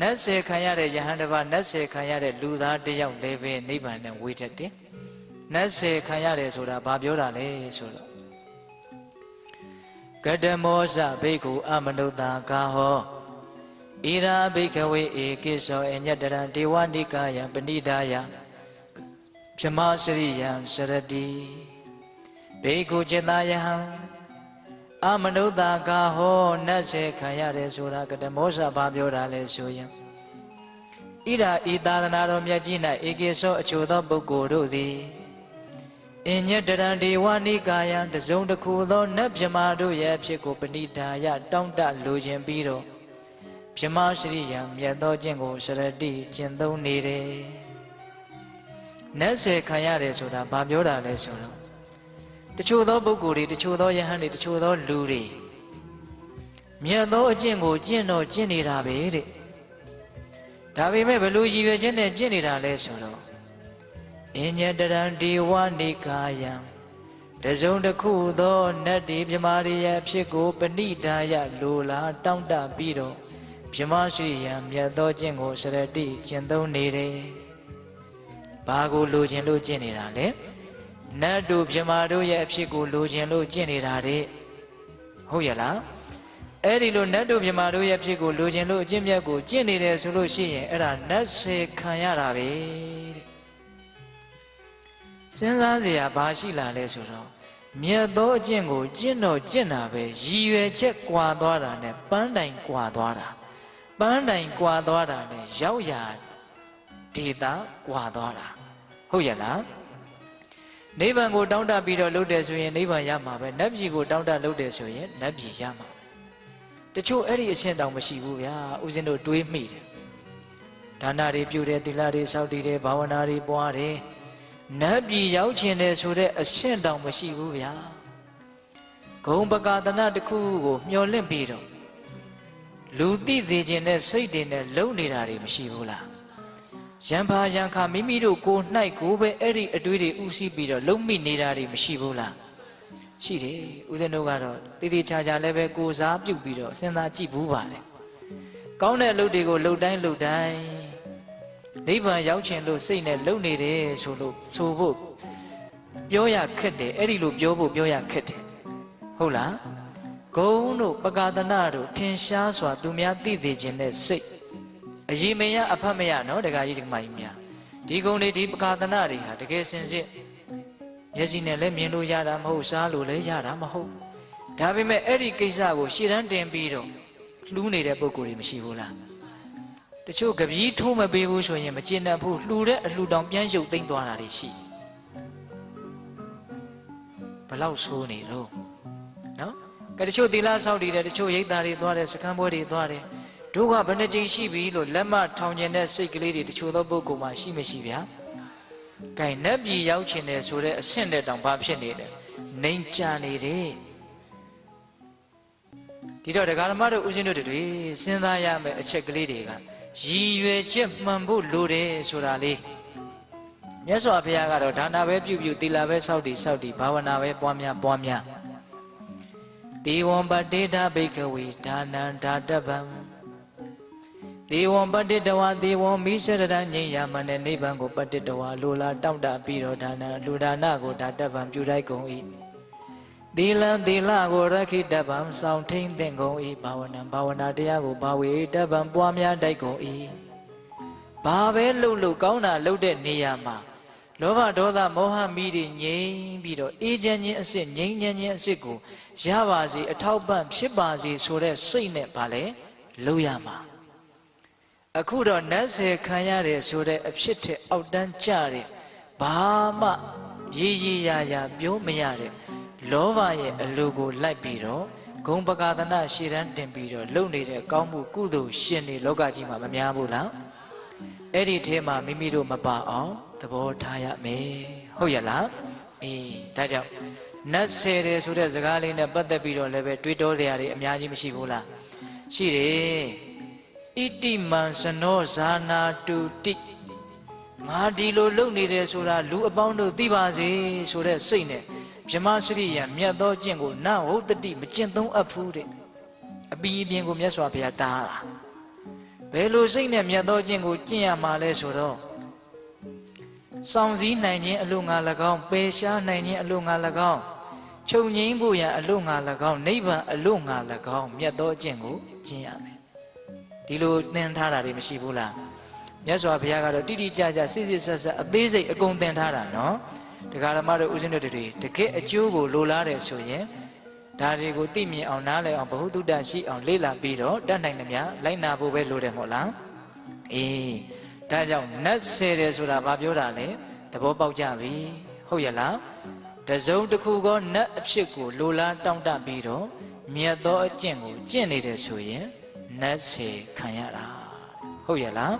နတ်စေခံရတဲ့ယဟန်တစ်ပါးနတ်စေခံရတဲ့လူသားတစ်ယောက်လည်းပဲနိဗ္ဗာန်နဲ့ဝေတတ်တယ်နတ်စေခံရတယ်ဆိုတာဘာပြောတာလဲဆိုတော့ကတမောဇဘိက္ခုအမနုဿာကာဟောဣရာဘိကဝေဧကိသောအညတရံဒေဝနိကာယံပဏိဒါယပြမစရိယံစရတိဘိက္ခုจิตာယဟံ အမနုဿာကာဟောနတ်စေခံရတယ်ဆိုတာကတမောဇဘာပြောတာလဲဆိုရင်ဣရာဤသာသနာတော်မြတ်ကြီး၌ဧကိသောအချိုသောပုဂ္ဂိုလ်တို့သည်အညတရံဒေဝနိကာယံတစုံတစ်ခုသောနတ်မြမာတို့ရဲ့အဖြစ်ကိုပဏိဒါယတောင့်တလိုခြင်းပြီးတော့မြမရှိရိယံမြတ်သောခြင်းကိုစရတိကျင့်သုံးနေတယ်။နတ်စေခံရတယ်ဆိုတာဘာပြောတာလဲဆိုတော့ တချို့သောပုဂ္ဂိုလ်တွေတချို့သောယဟန်တွေတချို့သောလူတွေမြတ်သောအကျင့်ကိုကျင့်တော့ကျင့်နေတာပဲတဲ့။ဒါပေမဲ့ဘယ်လိုရည်ရွယ်ချက်နဲ့ကျင့်နေတာလဲဆိုတော့အညတရံဒီဝနိကာယံတစုံတစ်ခုသောနတ်ဒီမြမာရိယအဖြစ်ကိုပဏိဒါယလိုလားတောင့်တပြီးတော့မြမရှိယံမြတ်သောကျင့်ကိုစရတိကျင့်သုံးနေတယ်။ဘာကိုလိုချင်လို့ကျင့်နေတာလဲ။ နတ်တို့မြမာတို့ရဲ့အဖြစ်ကိုလိုချင်လို့ကျင့်နေတာတဲ့။ဟုတ်ရဲ့လား။အဲ့ဒီလိုနတ်တို့မြမာတို့ရဲ့အဖြစ်ကိုလိုချင်လို့အကျင့်မြတ်ကိုကျင့်နေတယ်ဆိုလို့ရှိရင်အဲ့ဒါနတ်စေခံရတာပဲတဲ့။စဉ်းစားเสียဘာရှိလာလဲဆိုတော့မြတ်သောအကျင့်ကိုကျင့်တော့ကျင့်တာပဲရည်ရွယ်ချက်ကွာသွားတာနဲ့ပန်းတိုင်ကွာသွားတာပန်းတိုင်ကွာသွားတာနဲ့ရောက်ရာဒေတာကွာသွားတာဟုတ်ရဲ့လား နိဗ္ဗာန်ကိုတောင်းတပြီးတော့လုပ်တယ်ဆိုရင်နိဗ္ဗာန်ရမှာပဲနတ်ပြည်ကိုတောင်းတလုပ်တယ်ဆိုရင်နတ်ပြည်ရမှာပဲတချို့အဲ့ဒီအရှင်းတောင်မရှိဘူးဗျာဦးဇင်းတို့တွေးမိတယ်ဒါနတွေပြုတယ်သီလတွေစောင့်တည်တယ်ဘာဝနာတွေပွားတယ်နတ်ပြည်ရောက်ခြင်းတယ်ဆိုတဲ့အရှင်းတောင်မရှိဘူးဗျာဂုံပကာသနာတစ်ခုကိုမျောလင့်ပြီးတော့လူသိသေးခြင်းနဲ့စိတ်တွေနဲ့လုံနေတာတွေမရှိဘူးလား ရံဖာရံခါမိမိတို့ကိုယ်၌ကိုယ်ပဲအဲ့ဒီအတွေးတွေဥသိပြီးတော့လုံမိနေတာတွေမရှိဘူးလားရှိတယ်ဦးဇင်းတို့ကတော့တည်တည်ချာချာလည်းပဲကိုယ်စားပြုတ်ပြီးတော့စဉ်းစားကြည့်ဘူးပါလေကောင်းတဲ့အလုပ်တွေကိုလှုပ်တိုင်းလှုပ်တိုင်းနိဗ္ဗာန်ရောက်ခြင်းလို့စိတ်နဲ့လုံနေတယ်ဆိုလို့ဆိုဖို့ပြောရခက်တယ်အဲ့ဒီလိုပြောဖို့ပြောရခက်တယ်ဟုတ်လားဂုံတို့ပကာသနာတို့ထင်ရှားစွာသူများသိသေးခြင်းနဲ့စိတ် အရေးမရအဖတ်မရနော်တခါကြီးဒီမကြီးများဒီဂုံတွေဒီပကာသနာတွေဟာတကယ်စင်စစ်မျက်စိနဲ့လည်းမြင်လို့ရတာမဟုတ်စားလို့လည်းရတာမဟုတ်ဒါပေမဲ့အဲ့ဒီကိစ္စကိုရှေ့တန်းတင်ပြီးတော့လှူးနေတဲ့ပုံကိုယ်တွေမရှိဘူးလားတချို့ကပီးထိုးမပေးဘူးဆိုရင်မကျင်တတ်ဘူးလှူတဲ့အလှူတောင်ပြန်ရုပ်သိမ့်သွားတာတွေရှိဘလောက်ဆိုးနေတော့နော်ကဲတချို့သီလဆောက်တည်တယ်တချို့ရိတ်သားတွေသွားတယ်စကံပွဲတွေသွားတယ် တို့ကဘယ်နှကြိမ်ရှိပြီလို့လက်မထောင်ကျင်တဲ့စိတ်ကလေးတွေတချို့သောပုဂ္ဂိုလ်မှရှိမရှိဗျာ။ကဲနတ်ပြည်ရောက်ချင်တယ်ဆိုတဲ့အဆင့်တဲ့တောင်ဘာဖြစ်နေလဲ။နှိမ်ချနေတယ်။ဒီတော့ဒကာဓမ္မတို့ဦးဇင်းတို့တွေစဉ်းစားရမယ့်အချက်ကလေးတွေကရည်ရွယ်ချက်မှန်ဖို့လိုတယ်ဆိုတာလေးမြတ်စွာဘုရားကတော့ဒါနာပဲပြုပြုသီလပဲစောင့်တည်စောင့်တည်ဘာဝနာပဲပွားများပွားများဒေဝံပတေထဘိကဝေဒါနံဓာတဗံ ဒေဝံပတိတဝါဒေဝံမိစရတငြိမ်းရမနဲ့နိဗ္ဗာန်ကိုပတိတဝါလိုလားတောင့်တပြီးတော့ဒါနလူဒါနကိုဓာတဗံပြုလိုက်ကုန်၏သီလံသီလကိုရခိတဗံစောင့်ထိန်သင့်ကုန်၏ဘာဝနာဘာဝနာတရားကိုဘာဝေတဗံပွားများတိုက်ကုန်၏ဘာပဲလှုပ်လှုပ်ကောင်းတာလှုပ်တဲ့နေရာမှာလောဘဒေါသမောဟမိတွေငြိမ်းပြီးတော့အေးချမ်းခြင်းအစစ်ငြိမ်းချမ်းခြင်းအစစ်ကိုရပါစေအထောက်ပံ့ဖြစ်ပါစေဆိုတဲ့စိတ်နဲ့ဗာလဲလှုပ်ရမှာ အခုတော့နတ်ဆယ်ခံရတယ်ဆိုတဲ့အဖြစ်ထက်အောက်တန်းကြတဲ့ဘာမှရည်ရည်ရာရာပြောမရတဲ့လောဘရဲ့အလိုကိုလိုက်ပြီးတော့ဂုံပကာသနာရှည်တန်းတင်ပြီးတော့လုံနေတဲ့ကောင်းမှုကုသိုလ်ရှင်တွေလောကကြီးမှာမများဘူးလားအဲ့ဒီထဲမှာမိမိတို့မပါအောင်သဘောထားရမယ်ဟုတ်ရဲ့လားအေးဒါကြောင့်နတ်ဆယ်တယ်ဆိုတဲ့စကားလေးနဲ့ပတ်သက်ပြီးတော့လည်းပဲတွေးတောစရာတွေအများကြီးမရှိဘူးလားရှိတယ် ဣတိမံစနောဇာနာတုတိငါဒီလိုလုပ်နေတယ်ဆိုတာလူအပေါင်းတို့သိပါစေဆိုတဲ့စိတ်နဲ့မြမစရိယံမြတ်သောကျင့်ကိုနဟုတ်တတိမကျင့်သုံးအပ်ဘူးတဲ့အပီးအပြင်ကိုမြတ်စွာဘုရားတားတာဘယ်လိုစိတ်နဲ့မြတ်သောကျင့်ကိုကျင့်ရမှာလဲဆိုတော့စောင့်စည်းနိုင်ခြင်းအလို့ငါ၎င်းပယ်ရှားနိုင်ခြင်းအလို့ငါ၎င်းချုပ်ငိမ့်ဖို့ရန်အလို့ငါ၎င်းနိဗ္ဗာန်အလို့ငါ၎င်းမြတ်သောအကျင့်ကိုကျင့်ရမယ် ဒီလိုသင်ထားတာတွေမရှိဘူးလားမြတ်စွာဘုရားကတော့တိတိကျကျစစ်စစ်ဆက်ဆက်အသေးစိတ်အကုန်သင်ထားတာနော်တရားဓမ္မတို့ဦးဇင်းတို့တွေတကယ်အကျိုးကိုလိုလားတယ်ဆိုရင်ဒါတွေကိုသိမြင်အောင်နားလည်အောင်ဘ ഹു တုတ္တရှိအောင်လေ့လာပြီးတော့တတ်နိုင်သမျှလိုက်နာဖို့ပဲလိုတယ်မဟုတ်လားအေးဒါကြောင့်နတ်ဆယ်တယ်ဆိုတာဘာပြောတာလဲသဘောပေါက်ကြပြီဟုတ်ရဲ့လားတစုံတစ်ခုကနတ်အဖြစ်ကိုလိုလားတောင့်တပြီးတော့မြတ်သောအကျင့်ကိုကျင့်နေတယ်ဆိုရင် နတ်ဆယ်ခံရတာဟုတ်ရဲ့လား